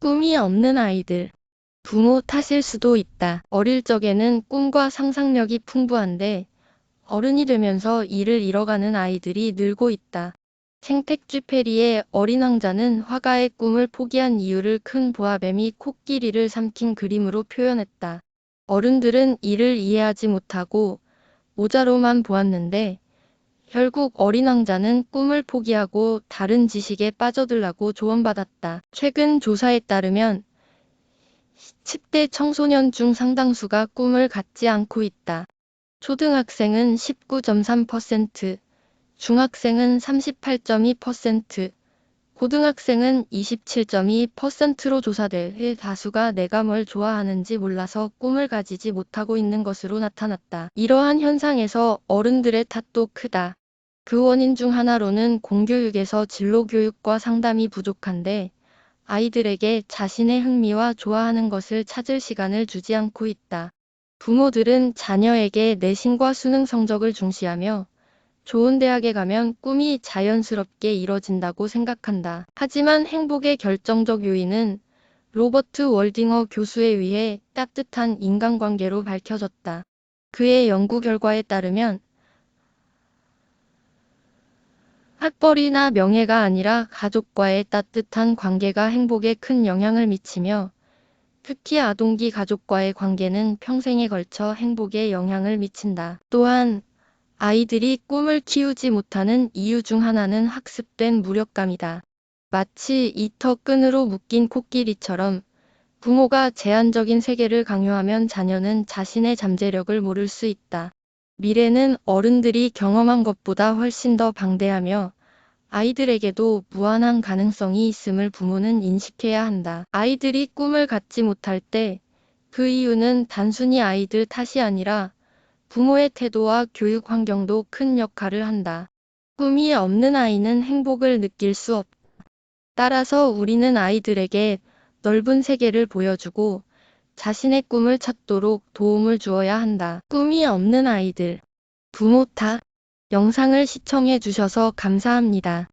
꿈이 없는 아이들. 부모 탓일 수도 있다. 어릴 적에는 꿈과 상상력이 풍부한데 어른이 되면서 이를 잃어가는 아이들이 늘고 있다. 생택쥐 페리의 어린 왕자는 화가의 꿈을 포기한 이유를 큰 보아뱀이 코끼리를 삼킨 그림으로 표현했다. 어른들은 이를 이해하지 못하고 모자로만 보았는데 결국 어린 왕자는 꿈을 포기하고 다른 지식에 빠져들라고 조언받았다. 최근 조사에 따르면 10대 청소년 중 상당수가 꿈을 갖지 않고 있다. 초등학생은 19.3%, 중학생은 38.2%, 고등학생은 27.2%로 조사될 다수가 내가 뭘 좋아하는지 몰라서 꿈을 가지지 못하고 있는 것으로 나타났다. 이러한 현상에서 어른들의 탓도 크다. 그 원인 중 하나로는 공교육에서 진로 교육과 상담이 부족한데 아이들에게 자신의 흥미와 좋아하는 것을 찾을 시간을 주지 않고 있다. 부모들은 자녀에게 내신과 수능 성적을 중시하며 좋은 대학에 가면 꿈이 자연스럽게 이뤄진다고 생각한다. 하지만 행복의 결정적 요인은 로버트 월딩어 교수에 의해 따뜻한 인간관계로 밝혀졌다. 그의 연구 결과에 따르면 학벌이나 명예가 아니라 가족과의 따뜻한 관계가 행복에 큰 영향을 미치며 특히 아동기 가족과의 관계는 평생에 걸쳐 행복에 영향을 미친다. 또한 아이들이 꿈을 키우지 못하는 이유 중 하나는 학습된 무력감이다. 마치 이터 끈으로 묶인 코끼리처럼 부모가 제한적인 세계를 강요하면 자녀는 자신의 잠재력을 모를 수 있다. 미래는 어른들이 경험한 것보다 훨씬 더 방대하며 아이들에게도 무한한 가능성이 있음을 부모는 인식해야 한다. 아이들이 꿈을 갖지 못할 때 그 이유는 단순히 아이들 탓이 아니라 부모의 태도와 교육 환경도 큰 역할을 한다. 꿈이 없는 아이는 행복을 느낄 수 없다. 따라서 우리는 아이들에게 넓은 세계를 보여주고 자신의 꿈을 찾도록 도움을 주어야 한다. 꿈이 없는 아이들. 부모 탓. 영상을 시청해 주셔서 감사합니다.